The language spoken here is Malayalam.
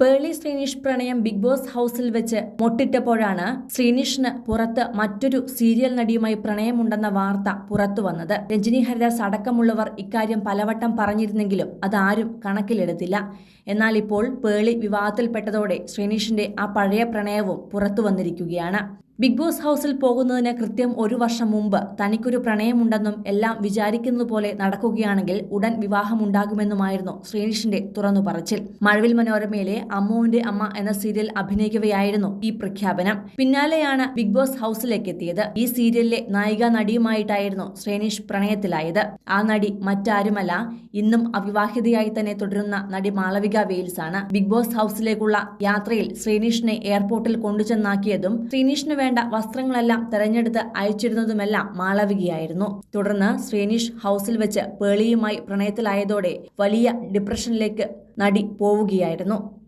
പേളി ശ്രീനിഷ് പ്രണയം ബിഗ് ബോസ് ഹൗസിൽ വെച്ച് മൊട്ടിട്ടപ്പോഴാണ് ശ്രീനിഷിന് പുറത്ത് മറ്റൊരു സീരിയൽ നടിയുമായി പ്രണയമുണ്ടെന്ന വാർത്ത പുറത്തു വന്നത്. രജനി ഹരിദാസ് അടക്കമുള്ളവർ ഇക്കാര്യം പലവട്ടം പറഞ്ഞിരുന്നെങ്കിലും അതാരും കണക്കിലെടുത്തില്ല. എന്നാൽ ഇപ്പോൾ പേളി വിവാഹത്തിൽപ്പെട്ടതോടെ ശ്രീനിഷിന്റെ ആ പഴയ പ്രണയവും പുറത്തു വന്നിരിക്കുകയാണ്. ബിഗ് ബോസ് ഹൗസിൽ പോകുന്നതിന് കൃത്യം ഒരു വർഷം മുമ്പ് തനിക്കൊരു പ്രണയമുണ്ടെന്നും എല്ലാം വിചാരിക്കുന്നതുപോലെ നടക്കുകയാണെങ്കിൽ ഉടൻ വിവാഹമുണ്ടാകുമെന്നുമായിരുന്നു ശ്രീനിഷിന്റെ തുറന്നു പറച്ചിൽ. മഴവിൽ മനോരമയിലെ അമ്മുവിന്റെ അമ്മ എന്ന സീരിയൽ അഭിനയിക്കവെയായിരുന്നു ഈ പ്രഖ്യാപനം. പിന്നാലെയാണ് ബിഗ് ബോസ് ഹൗസിലേക്ക് എത്തിയത്. ഈ സീരിയലിലെ നായിക നടിയുമായിട്ടായിരുന്നു ശ്രീനിഷ് പ്രണയത്തിലായത്. ആ നടി മറ്റാരുമല്ല ഇന്നും അവിവാഹിതയായി തന്നെ തുടരുന്ന നടി മാളവിക വെയിൽസ് ആണ് ബിഗ് ബോസ് ഹൗസിലേക്കുള്ള യാത്രയിൽ ശ്രീനിഷിനെ എയർപോർട്ടിൽ കൊണ്ടുചെന്നാക്കിയതും ശ്രീനിഷിന് വേണ്ട വസ്ത്രങ്ങളെല്ലാം തെരഞ്ഞെടുത്ത് അയച്ചിരുന്നതുമെല്ലാം മാളവികയായിരുന്നു. തുടർന്ന് ശ്രീനിഷ് ഹൗസിൽ വെച്ച് പേളിയുമായി പ്രണയത്തിലായതോടെ വലിയ ഡിപ്രഷനിലേക്ക് നടി പോവുകയായിരുന്നു.